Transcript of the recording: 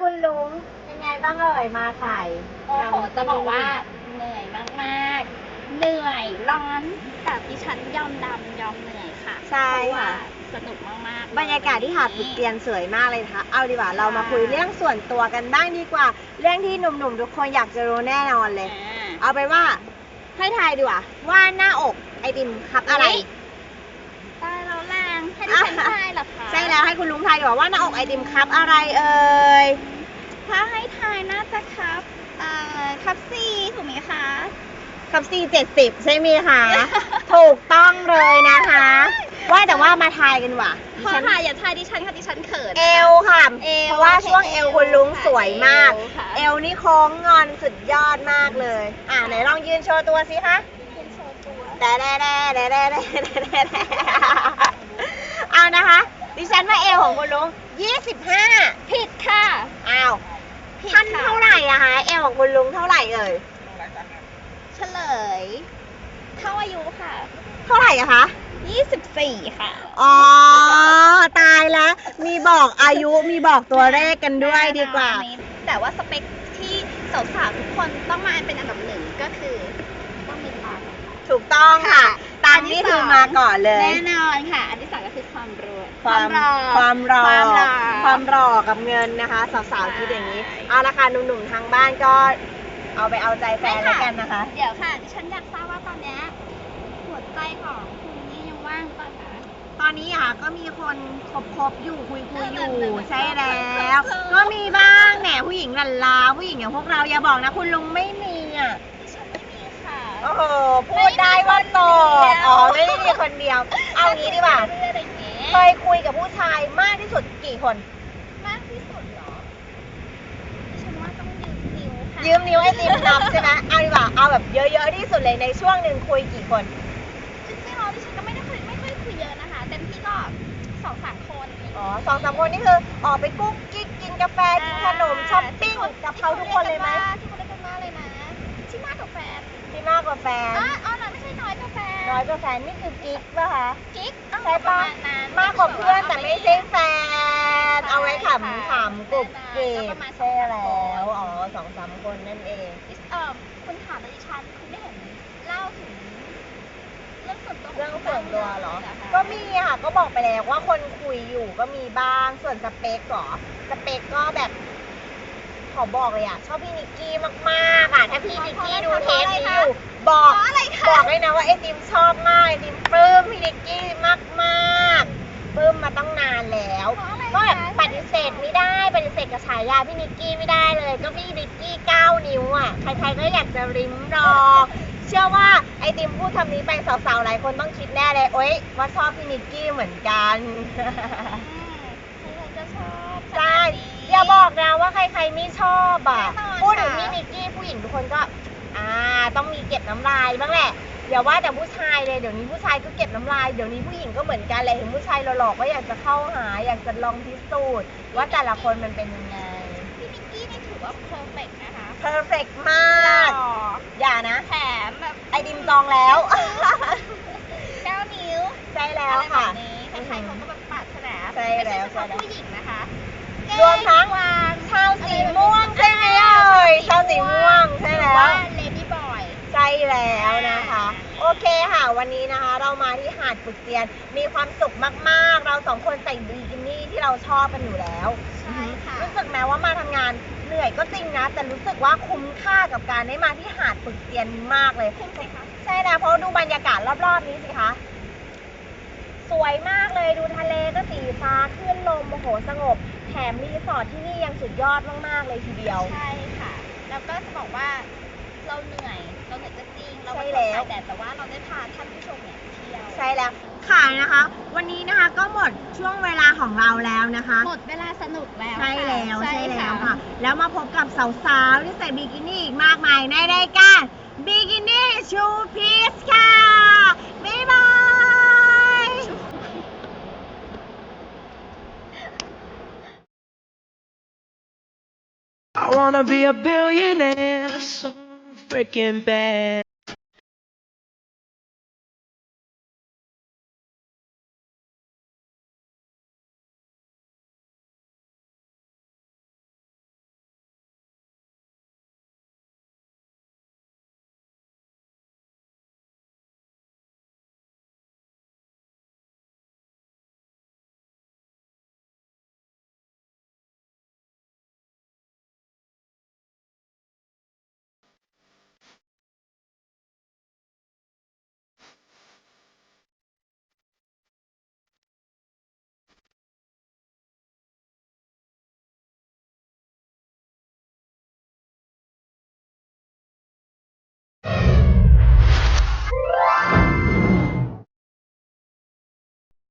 คุณลุงเป็นไงบ้างเอ่ยมาถ่ายโอ้โหจะบอกว่าเหนื่อยมากๆ เหนื่อยร้อนแต่ดิฉันยอมดำยอมเหนื่อยค่ะใช่เพราะว่าค่ะสนุกมากๆ บรรยากาศที่หาดปุกเตียนนสวยมากเลยนะคะ เอาดีกว่าเรามาคุยเรื่องส่วนตัวกันบ้างดีกว่า เรื่องที่หนุ่มๆทุกคนอยากจะรู้แน่นอนเลยเอาไปนว่าให้ทายดีกว่าว่าหน้าอกไอติมครับอะไรตายแล้วแรง ให้ดิฉันทายเหรอคะใช่แล้วให้คุณลุงทายดีกว่าว่าหน้าอกไอติมครับอะไรเอ่ย ถ้าให้ทายน่าจะครับ เอ่อครับซีถูกไหมคะ ครับซีเจ็ดสิบใช่ไหมคะ ถูกต้องเลยนะคะ ว่าแต่ว่ามาทายกันดีกว่าดิพอฉัน ค่ะอย่าทายดิฉันค่ะดิฉันเขิน เอวค่ะเอวเพราะว่าช่วงเอวคุณลุงสวยมาก เอวค่ะ เอวนี่โค้งงอนสุดยอดมากเลย อ่าไหนลองยืนโชว์ตัวสิคะ เป็นโชว์ตัว แต่แด่แด่แด่แด่แด่แด่แด่ เอานะคะ ดิฉันว่าเอวของคุณลุง25ผิดค่ะอ้าวผิดท่านค่ะเท่าไหร่อะคะเอวของคุณลุงเท่าไหร่เอ่ยเฉลย เท่าอายุค่ะ เท่าไหร่อะคะ 24 ค่ะ อ๋อ ตายแล้ว มีบอกอายุมีบอกตัวเลขกันด้วยดีกว่า แต่ว่าสเปคที่สาวๆทุกคนต้องมาเป็นอันดับหนึ่งก็คือ ต้องมีตาค่ะถูกต้องค่ะ ค่ะตามนี่คือมาก่อนเลย แน่นอนค่ะ อันที่สองก็คือความรวยความรอความรอความรอความรอกับเงินนะคะ สาวๆคิดอย่างนี้ใช่เอาละค่ะหนุ่มๆทางบ้านก็เอาไปเอาใจแฟนแล้วกันนะคะ เดี๋ยวค่ะดิฉันอยากทราบว่าตอนเนี้ยหัวใจของคุณนี่ยังว่างตอนไหนตอนนี้อะก็มีคนคบคบๆอยู่คุยคุยๆอยู่เออใช่แล้วเออก็มีบ้างแหมผู้หญิงหลันลาผู้หญิงอย่างพวกเราอย่าบอกนะ คุณลุงไม่มีอะดิฉันไม่มีค่ะ โอ้โหพูดได้ว่าโสดอ๋อไม่ได้มีคนเดียว เอางี้ดีกว่าเรื่อยๆอะไรอย่างเงี้ยเคยคุยกับผู้ชายมากที่สุดกี่คน มากที่สุดเหรอดิฉันว่าต้องยืมนิ้วค่ะยืมนิ้วไอติมนับใช่ไหมเอาดีกว่าเอาแบบเยอะๆที่สุดเลยในช่วงหนึ่งคุยกี่คนจริงๆแล้วดิฉันก็ไม่ได้คุยไม่ค่อยคุยเยอะนะคะเต็มที่ก็สองสามคนอะไรอย่างอ๋อเงี้ยสองสามคนนี่คือออกไปกุ๊กกิ๊กกินกาแฟกินขนมช้อปปิ้งกับเขาทุกคนเลยไหมที่คนเรียกกันว่าเลยนะที่มากกว่าแฟนที่ มากกว่าแฟนอ๋ออ๋อเหรอไม่ใช่น้อยกว่าแฟนน้อยกว่าแฟนนี่คือกิ๊กป่ะคะ กิ๊กอ๋อใช่ปะรมาณนั้นมากกว่าเพื่อนแต่ไม่ใช่แฟนใช่เอาไว้ขค่ะำขำกรุบกริก็บประมาณใช่สองสามแล้วคนอ๋อสองสามคนนั่นเองเอ่อคุณถามดิฉันคุณไม่เห็นเล่าถึงเรื่องส่วนตัวขเรื่องส่วนตัวเหรอคะก็มีค่ะก็บอกไปแล้วว่าคนคุยอยู่ก็มีบ้างส่วนสเปคเหรอสเปคก็แบบ ขอบอกเลยอะ ชอบพี่นิกกี้มากๆอะ ถ้าพี่นิกกี้ดูเทปนี้อยู่บอกเพราะอะไรคะบอกเลยนะว่าไอติมชอบมากไอติมปลื้มพี่นิกกี้มากๆปลื้มมาตั้งนานแล้วเพราะอะไรก็แบบคะปฏิเสธไม่ได้ปฏิเสธกับฉายาพี่นิกกี้ไม่ได้เลย ก็พี่นิกกี้เก้านิ้วอะ ใครๆก็อยากจะริมรอ เชื่อว่าไอติมพูดคำนี้ไปสาวๆหลายคนต้องคิดแน่เลยโอ๊ยว่าชอบพี่นิกกี้เหมือนกันอืมใครๆก็ชอบใช่ขนดนี้ อย่าบอกนะว่าใครๆไม่ชอบอะแน่นอนพูดถึงค่ะ พี่นิกกี้ผู้หญิงทุกคนก็ อ่า ต้องมีเก็บน้ำลายบ้างแหละอย่าว่าแต่ผู้ชายเลยเดี๋ยวนี้ผู้ชายก็เก็บน้ำลายเดี๋ยวนี้ผู้หญิงก็เหมือนกันเลยเห็นผู้ชายหล่อๆก็อยากจะเข้าหาอยากจะลองพิสูจน์ว่าแต่ละคนมันเป็นยังไงพี่นิกกี้นี่ถือว่าเพอร์เฟกนะคะเพอร์เฟกมาก หล่ออย่านะ แถมแบบไอดิมจองแล้ว เก้านิ้ว ใช่แล้วอะไรแบค่ะ บนี้ใครๆเขาก็แบบปรารถนาใช่แล้วไม่ใช่เฉพาะใช่แล้วผู้หญิงนะคะ รวมทั้งวางชาวสีม่วงใช่ไหมเอ่ยชาวสีม่วงใช่แล้วว่าเลดี้บอยใช่แล้วนะคะ โอเคค่ะวันนี้นะคะ เรามาที่หาดปึกเตียน มีความสุขมากๆ เราสองคนใส่บิกินี่ที่เราชอบกันอยู่แล้วใช่ค่ะรู้สึกแม้ว่ามาทำงานเหนื่อยก็จริงนะ แต่รู้สึกว่าคุ้มค่ากับการได้มาที่หาดปึกเตียนมากเลยคุ้มไหมคะใช่แล้วเพราะดูบรรยากาศรอบๆนี้สิคะสวยมากเลยดูทะเลก็สีฟ้าคลื่นลมโอ้โหสงบ แถมรีสอร์ทที่นี่ยังสุดยอดมาก ๆ เลยทีเดียว ใช่ค่ะ แล้วก็จะบอกว่าเราเหนื่อย เราเหนื่อยก็จริง เราใช่ก็แล้วแต่แต่ว่าเราได้พาท่านผู้ชมเนี่ยเที่ยว ใช่แล้วขายนะคะ วันนี้นะคะก็หมดช่วงเวลาของเราแล้วนะคะ หมดเวลาสนุกแล้ว ใช่แล้วค่ะใช่แล้วค่ะ แล้วมาพบกับสาวๆที่ใส่บิกินี่อีกมากมายในรายการบิกินี่ชูพีซค่ะ I wanna be a billionaire so freaking bad.